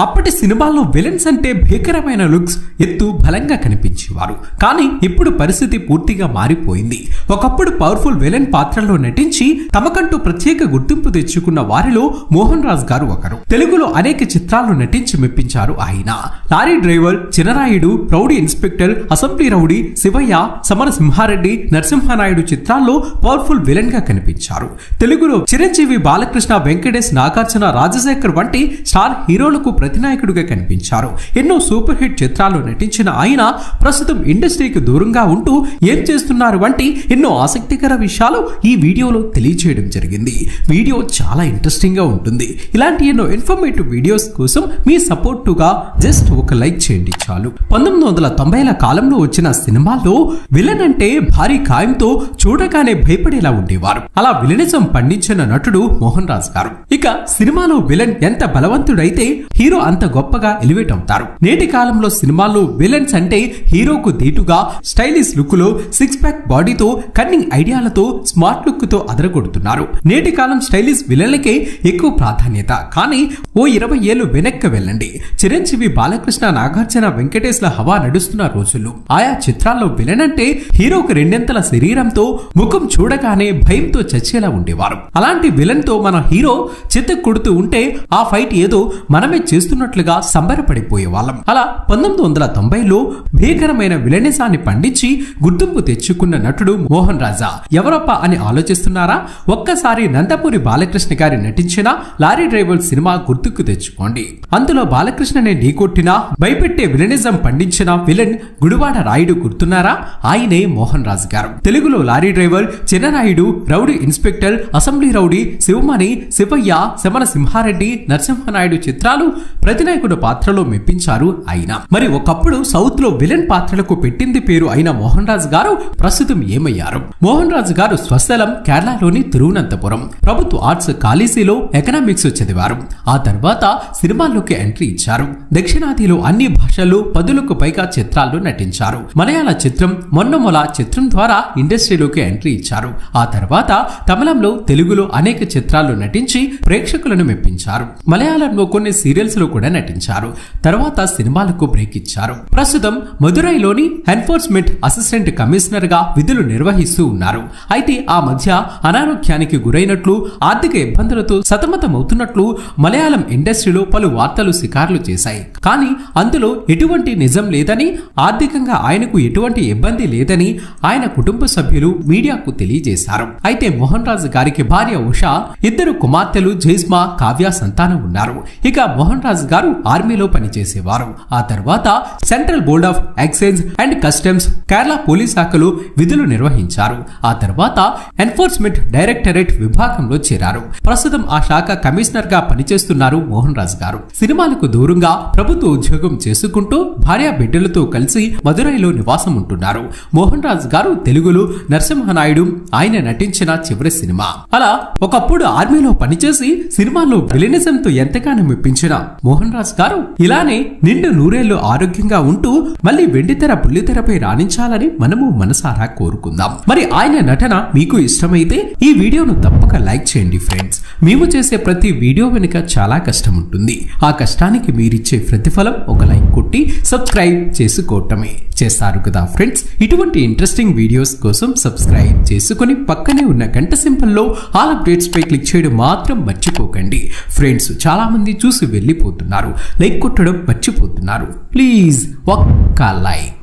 అప్పటి సినిమాల్లో విలన్స్ అంటే భీకరమైన లుక్స్ ఎత్తు బలంగా కనిపించేవారు. కానీ ఇప్పుడు పరిస్థితి పూర్తిగా మారిపోయింది. ఒకప్పుడు పవర్ఫుల్ విలన్ పాత్రలో నటించి తమకంటూ ప్రత్యేక గుర్తింపు తెచ్చుకున్న వారిలో మోహన్ రాజ్ గారు ఒకరు. తెలుగులో అనేక చిత్రాల్లో నటించి మెప్పించారు ఆయన. Lorry driver Chinarayudu rowdy inspector assembly rowdy Sivayya Samara Simhareddy Narasimha Naidu చిత్రాల్లో పవర్ఫుల్ విలన్గా కనిపించారు. తెలుగులో చిరంజీవి బాలకృష్ణ వెంకటేష్ నాగార్జున రాజశేఖర్ వంటి స్టార్ హీరోలకు ప్రతినాయకుడిగా కనిపించారు. ఎన్నో సూపర్ హిట్ చిత్రాల్లో నటించిన ఆయన ప్రస్తుతం ఇండస్ట్రీకి దూరంగా ఉంటూ ఏం చేస్తున్నారు వంటి ఎన్నో ఆసక్తికర విషయాలు ఈ వీడియోలో తెలియజేయడం జరిగింది. వీడియో చాలా ఇంట్రెస్టింగ్గా ఉంటుంది. ఇలాంటి ఎన్నో ఇన్ఫర్మేటివ్ వీడియోస్ కోసం మీ సపోర్టుగా జస్ట్ ఒక లైక్ చేయండి చాలు. పంతొమ్మిది వందల తొంభైల కాలంలో వచ్చిన సినిమాల్లో విలన్ అంటే భారీ ఖాయంతో చూడగానే భయపడేలా ఉండేవారు. అలా విలనిజం పండించిన నటుడు మోహన్ రాజ్ గారు. ఇక సినిమాలో విలన్ ఎంత బలవంతుడైతే హీరో అంత గొప్పగా ఎలివేట్ అవుతారు. నేటి కాలంలో సినిమాల్లో విలన్స్ అంటే హీరోకు దీటుగా స్టైలిష్ లుక్లో సిక్స్ ప్యాక్ బాడీతో కన్నింగ్ ఐడియాలతో స్మార్ట్ లుక్తో అదరగొడుతున్నారు. నేటి కాలం స్టైలిష్ విలన్లకే ఎక్కువ ప్రాధాన్యత. కానీ ఓ ఇరవై ఏళ్ళు వెనక్కి వెళ్ళండి. చిరంజీవి బాలకృష్ణ నాగార్జున వెంకటేశ్ల హవా నడుస్తున్న రోజులు. ఆయా చిత్రాల్లో విలన్ అంటే హీరోకు రెండెంతల శరీరంతో ముఖం చూడగానే భయంతో చచ్చేలా ఉండేవారు. అలాంటి విలన్తో మన హీరో చిత్త కొడుతూ ఉంటే ఆ ఫైట్ ఏదో మనమే చేస్తున్నట్లుగా సంబరపడిపోయే వాళ్ళం. అలా పంతొమ్మిది వందల తొంభైలో భీకరమైన విలనిజాన్ని పండించి గుర్తింపు తెచ్చుకున్న నటుడు మోహన్ రాజా. ఎవరప్ప అని ఆలోచిస్తున్నారా? ఒక్కసారి నందపూరి బాలకృష్ణ గారి నటించిన లారీ డ్రైవర్ సినిమా గుర్తుకు తెచ్చుకోండి. అందులో బాలకృష్ణనే ఢీకొట్టిన భయపెట్టే విలనిజం పండించిన విలన్ గుడివాడ రాయుడు గుర్తున్నారా? ఆయనే మోహన్ రాజు గారు. తెలుగులో lorry driver Chinnarayudu rowdy inspector assembly rowdy Sivamani Sivayya Samara Simhareddy Narasimhanaidu చిత్రాలు ప్రతినాయకుడు పాత్రలో మెప్పించారు ఆయన మరి ఒకప్పుడు సౌత్లో విలన్ పాత్రలకు పెట్టింది పేరు అయిన మోహన్ రాజ్ గారు ప్రస్తుతం ఏమయ్యారు? మోహన్ రాజ్ గారు స్వస్థలం కేరళలోని తిరువనంతపురం. ప్రభుత్వ ఆర్ట్స్ కాలేజీలో ఎకనామిక్స్ చదివారు. ఆ తర్వాత సినిమాల్లోకి ఎంట్రీ ఇచ్చారు. దక్షిణాదిలో అన్ని భాషల్లో పదులకు పైగా చిత్రాల్లో నటించారు. మలయాళ చిత్రం మొన్నమొల చిత్రం ద్వారా ఇండస్ట్రీలోకి ఎంట్రీ ఇచ్చారు. ఆ తర్వాత తమిళంలో తెలుగులో అనేక చిత్రాల్లో నటించి ప్రేక్షకులను మెప్పించారు. మలయాళంలో కొన్ని సీరియల్స్లో కూడా నటించారు. తర్వాత సినిమాలకు బ్రేక్ ఇచ్చారు. ప్రస్తుతం మదురైలోని ఎన్ఫోర్స్మెంట్ అసిస్టెంట్ కమిషనర్గా విధులు నిర్వహిస్తూ ఉన్నారు. అయితే ఆ మధ్య అనారోగ్యానికి గురైనట్లు ఆర్థిక ఇబ్బందులతో సతమతమవుతున్నట్లు మలయాళం ఇండస్ట్రీలో పలు వార్తలు శికార్లు చేశాయి. కానీ అందులో ఎటువంటి నిజం లేదని ఆర్థికంగా ఆయనకు ఎటువంటి ఇబ్బంది లేదని ఆయన కుటుంబ సభ్యులు మీడియాకు తెలియజేశారు. అయితే మోహన్ రాజు గారికి భార్య ఉషా ఇద్దరు కుమార్తెలు జైస్మా కావ్య సంతానం ఉన్నారు. ఇక మోహన్ రాజు గారు ఆర్మీలో పనిచేసేవారు. ఆ తర్వాత central board of excise and customs Kerala police శాఖలు విధులు నిర్వహించారు. ఆ తర్వాత ఎన్ఫోర్స్మెంట్ డైరెక్టరేట్ విభాగంలో చేరారు. ప్రస్తుతం ఆ శాఖ కమిషనర్గా పనిచేస్తున్నారు మోహన్ రాజ్ గారు. సినిమాలకు దూరంగా ప్రభుత్వ ఉద్యోగం చేసుకుంటూ భార్య బిడ్డలతో కలిసి మదురైలో నివాసం ఉంటున్నారు. మోహన్ రాజ్ గారు తెలుగులో నరసింహనాయుడు ఆయన నటించిన చివరి సినిమా. అలా ఒకప్పుడు ఆర్మీలో పనిచేసి సినిమాల్లో విలనిజంతో ఎంతగానో మెప్పించిన మోహన్ రాజ్ గారు. ఇలానే నిండు నూరేళ్ళు ఆరోగ్యంగా ఉంటూ మళ్ళీ వెండితెర బుల్లితెరపై రాణించాలని మనము మనసారా కోరుకుందాం. మరి ఆయన నటన మీకు ఇష్టమైతే ఈ వీడియోను తప్పక లైక్ చేయండి ఫ్రెండ్స్. మేము చేసే ప్రతి వీడియో వెనుక చాలా కష్టం ఉంటుంది. ఆ కష్టానికి మీరిచ్చే ప్రతిఫలం ఒక లైక్ కొట్టి సబ్స్క్రైబ్ చేసుకోవటమే చేస్తారు కదా ఫ్రెండ్స్. ఇటువంటి ఇంట్రెస్టింగ్ వీడియోస్ కోసం సబ్స్క్రైబ్ చేసుకొని పక్కనే ఉన్న గంట సింపల్లో ఆల్ అప్డేట్స్ పై క్లిక్ చేయడం మాత్రం మర్చిపోకండి. ఫ్రెండ్స్ చాలా మంది చూసి వెళ్ళిపోతున్నారు లైక్ కొట్టడం మర్చిపోతున్నారు ప్లీజ్ ఒక్క లైక్.